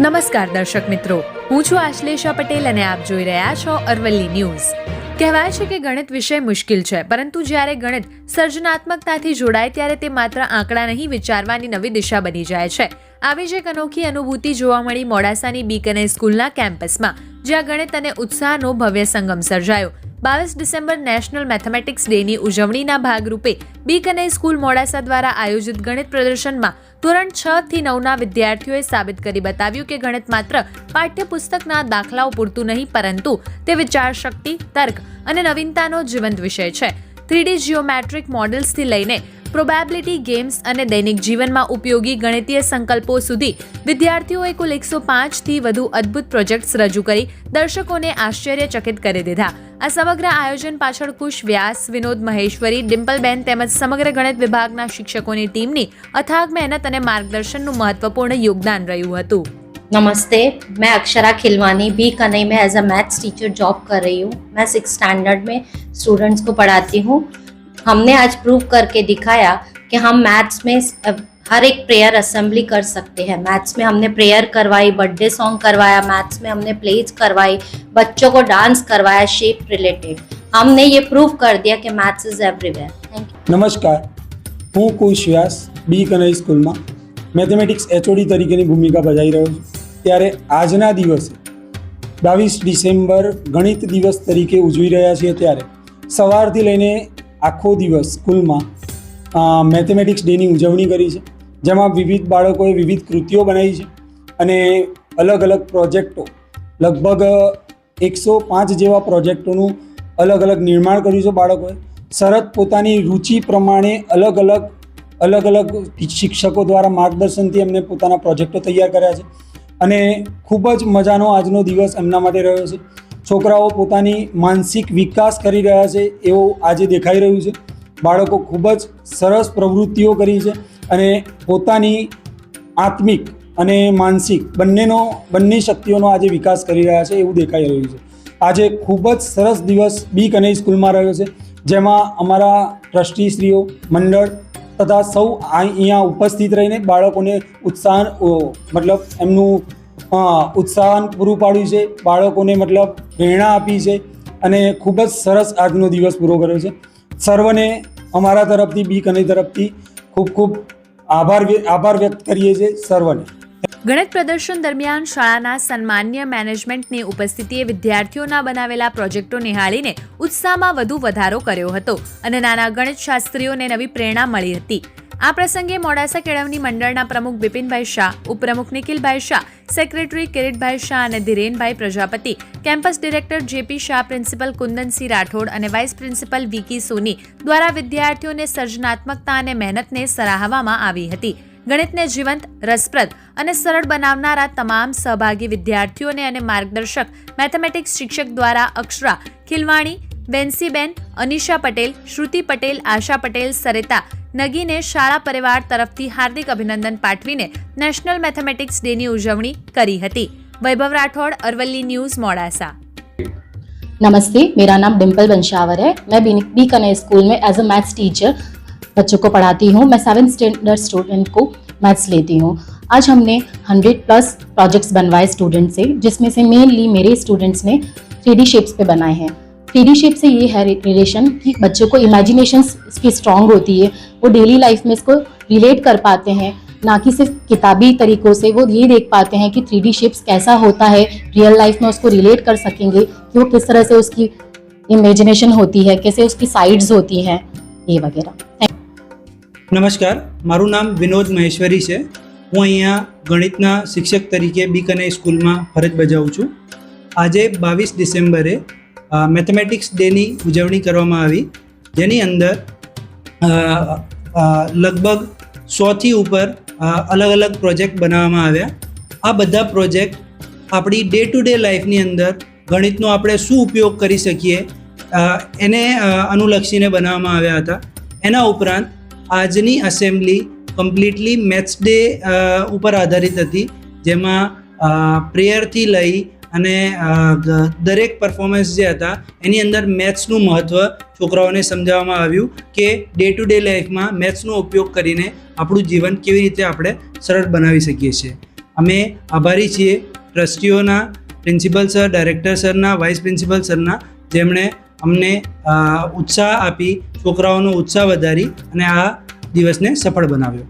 નમસ્કાર દર્શક મિત્રો. હું છું આશ્લેષા પટેલ અને આપ જોઈ રહ્યા છો અરવલ્લી ન્યૂઝ. કહેવાય છે કે ગણિત વિષય મુશ્કેલ છે, પરંતુ જ્યારે ગણિત સર્જનાત્મકતાથી જોડાય ત્યારે તે માત્ર આંકડા નહીં, વિચારવાની નવી દિશા બની જાય છે. આવી જ એક અનોખી અનુભૂતિ જોવા મળી મોડાસાની બીકને સ્કૂલના કેમ્પસમાં, જ્યાં ગણિત અને ઉત્સાહનો ભવ્ય સંગમ સર્જાયો. બાવીસ ડિસેમ્બર નેશનલ મેથેમેટિક્સ ડેની ઉજવણીના ભાગરૂપે બીકને સ્કૂલ મોડાસા દ્વારા આયોજિત ગણિત પ્રદર્શનમાં ધોરણ છ થી નવના વિદ્યાર્થીઓએ સાબિત કરી બતાવ્યું કે ગણિત માત્ર પાઠ્યપુસ્તકના દાખલાઓ પૂરતું નહીં, પરંતુ તે વિચારશક્તિ તર્ક અને નવીનતાનો જીવંત વિષય છે. થ્રીડી જીઓમેટ્રિક મોડલ્સથી લઈને પ્રોબેબિલિટી ગેમ્સ અને દૈનિક જીવનમાં ઉપયોગી ગણિતીય સંકલ્પો સુધી વિદ્યાર્થીઓએ કુલ એકસો પાંચથી વધુ અદ્ભુત પ્રોજેક્ટ્સ રજૂ કરી દર્શકોને આશ્ચર્યચકિત કરી દીધા. આ સમગ્ર આયોજન પાછળ કુશ વ્યાસ વિનોદ મહેશ્વરી ડિમ્પલબેન તેમજ સમગ્ર ગણિત વિભાગના શિક્ષકોની ટીમની અથાગ મહેનત અને માર્ગદર્શનનું મહત્વપૂર્ણ યોગદાન રહ્યું હતું नमस्ते मैं अक्षरा खिलवानी भी कनई में as a maths teacher job कर रही हूँ मैं सिक्स स्टैंडर्ड में स्टूडेंट्स को पढ़ाती हूँ हमने आज प्रूव करके दिखाया कि हम मैथ्स में अ, हर एक प्रेयर असेंबली कर सकते हैं मैथ्स में हमने प्रेयर करवाई बर्थडे सॉन्ग करवाया मैथ्स में हमने प्लेज करवाई बच्चों को डांस करवाया शेप रिलेटेड हमने ये प्रूव कर दिया कि maths is everywhere thank you નમસ્કાર હું કુશ વ્યાસ બી કનઈ સ્કૂલમાં મેથેમેટિક્સ એચઓડી તરીકેની ભૂમિકા બજાવી રહ્યો છું ત્યારે આજના દિવસે બાવીસ ડિસેમ્બર ગણિત દિવસ તરીકે ઉજવી રહ્યા છીએ ત્યારે સવારથી લઈને આખો દિવસ સ્કૂલમાં મેથેમેટિક્સ ડેની ઉજવણી કરી છે જેમાં વિવિધ બાળકોએ વિવિધ કૃતિઓ બનાવી છે અને અલગ અલગ પ્રોજેક્ટો, લગભગ એકસો પાંચ જેવા પ્રોજેક્ટોનું અલગ અલગ નિર્માણ કર્યું છે બાળકોએ. શરત પોતાની રુચિ પ્રમાણે અલગ અલગ અલગ અલગ શિક્ષકો દ્વારા માર્ગદર્શનથી એમને પોતાના પ્રોજેક્ટો તૈયાર કર્યા છે. અને ખૂબ જ મજાનો આજનો દિવસ એમના માટે રહ્યો છે. છોકરાઓ પોતાની માનસિક વિકાસ કરી રહ્યા છે એવું આજે દેખાઈ રહ્યું છે. બાળકો ખૂબ જ સરસ પ્રવૃત્તિઓ કરી છે. અને પોતાની આત્મિક અને માનસિક બંનેનો, બંને શક્તિઓનો આજે વિકાસ કરી રહ્યા છે એવું દેખાઈ રહ્યું છે. આજે ખૂબ જ સરસ દિવસ બી કનૈ સ્કૂલમાં રહ્યો છે. જેમાં અમારા ટ્રસ્ટીશ્રીઓ, મંડળ તથા સૌ અહીંયા ઉપસ્થિત રહીને બાળકોને ઉત્સાહ મતલબ એમનું ઉત્સાહન પૂરું પાડ્યું છે. બાળકોને મતલબ પ્રેરણા આપી છે અને ખૂબ જ સરસ આજનો દિવસ પૂરો કર્યો છે. સર્વને અમારા તરફથી બી કનઈ તરફથી ખૂબ ખૂબ આભાર આભાર વ્યક્ત કરીએ છીએ સર્વને. ગણિત પ્રદર્શન દરમિયાન શાળાના સન્માન્ય મેનેજમેન્ટની ઉપસ્થિતિએ વિદ્યાર્થીઓના બનાવેલા પ્રોજેક્ટો નિહાળીને ઉત્સાહમાં વધુ વધારો કર્યો હતો અને નાના ગણિત શાસ્ત્રીઓને નવી પ્રેરણા મળી હતી. આ પ્રસંગે મોડાસા કેળવણી મંડળના પ્રમુખ બિપિનભાઈ શાહ, ઉપપ્રમુખ નિખિલભાઈ શાહ, સેક્રેટરી કિરીટભાઈ શાહ અને Dhirenbhai Prajapati, campus director JP Shah, principal Kundansinh Rathod અને વાઇસ પ્રિન્સિપલ વીકી સોની દ્વારા વિદ્યાર્થીઓને સર્જનાત્મકતા અને મહેનતને સરાહવામાં આવી હતી. ગણિતને જીવંત, રસપ્રદ અને સરળ બનાવનારા તમામ સહભાગી વિદ્યાર્થીઓને અને માર્ગદર્શક, મેથેમેટિક્સ શિક્ષક દ્વારા અક્ષરા ખિલવાણી બેન્સીબેન અનિશા પટેલ શ્રુતિ પટેલ આશા પટેલ સરિતા નગીને શાળા પરિવાર તરફથી હાર્દિક અભિનંદન પાઠવીને નેશનલ મેથેમેટિક્સ ડેની ઉજવણી કરી હતી વૈભવ રાઠોડ અરવલ્લી न्यूज मोड़ासा नमस्ते मेरा नाम डिम्पल बंशावर है मैं बी बी कने स्कूल में एज अ मैथ्स टीचर बच्चों को पढ़ाती हूँ मैं सेवन स्टैंडर्ड स्टूडेंट को मैथ्स लेती हूँ आज हमने हंड्रेड प्लस प्रोजेक्ट्स बनवाए स्टूडेंट से जिसमें से मेनली मेरे स्टूडेंट्स ने थ्री डी शेप्स पे बनाए हैं थ्री डी शेप से ये है रिलेशन कि बच्चों को इमेजिनेशन इसकी स्ट्रांग होती है वो डेली लाइफ में इसको रिलेट कर पाते हैं ना कि सिर्फ किताबी तरीकों से वो ये देख पाते हैं कि थ्री डी शेप्स कैसा होता है रियल लाइफ में उसको रिलेट कर सकेंगे कि वो किस तरह से उसकी इमेजिनेशन होती है कैसे उसकी साइड्स होती हैं ये वगैरह નમસ્કાર મારું નામ વિનોદ મહેશ્વરી છે હું અહીંયા ગણિતના શિક્ષક તરીકે બી કને સ્કૂલમાં ફરજ બજાવું છું આજે બાવીસ ડિસેમ્બરે મેથેમેટિક્સ ડેની ઉજવણી કરવામાં આવી. જેની અંદર લગભગ સોથી ઉપર અલગ અલગ પ્રોજેક્ટ બનાવવામાં આવ્યા. આ બધા પ્રોજેક્ટ આપણી ડે ટુ ડે લાઈફની અંદર ગણિતનો આપણે શું ઉપયોગ કરી શકીએ એને અનુલક્ષીને બનાવવામાં આવ્યા હતા. એના ઉપરાંત આજની અસેમ્બલી કમ્પ્લીટલી મેથ્સ ડે ઉપર આધારિત હતી. જેમાં પ્રેયરથી લઈ અને દરેક પરફોર્મન્સ જે હતા, એની અંદર મેથ્સનું મહત્ત્વ છોકરાઓને સમજાવવામાં આવ્યું કે ડે ટુ ડે લાઈફમાં મેથ્સનો ઉપયોગ કરીને આપણું જીવન કેવી રીતે આપણે સરળ બનાવી શકીએ છીએ. અમે આભારી છીએ ટ્રસ્ટીઓના, પ્રિન્સિપલ સર, ડાયરેક્ટર સરના, વાઇસ પ્રિન્સિપલ સરના, જેમણે અમને ઉત્સાહ આપી, છોકરાઓનો ઉત્સાહ વધારી અને આ દિવસને સફળ બનાવ્યો.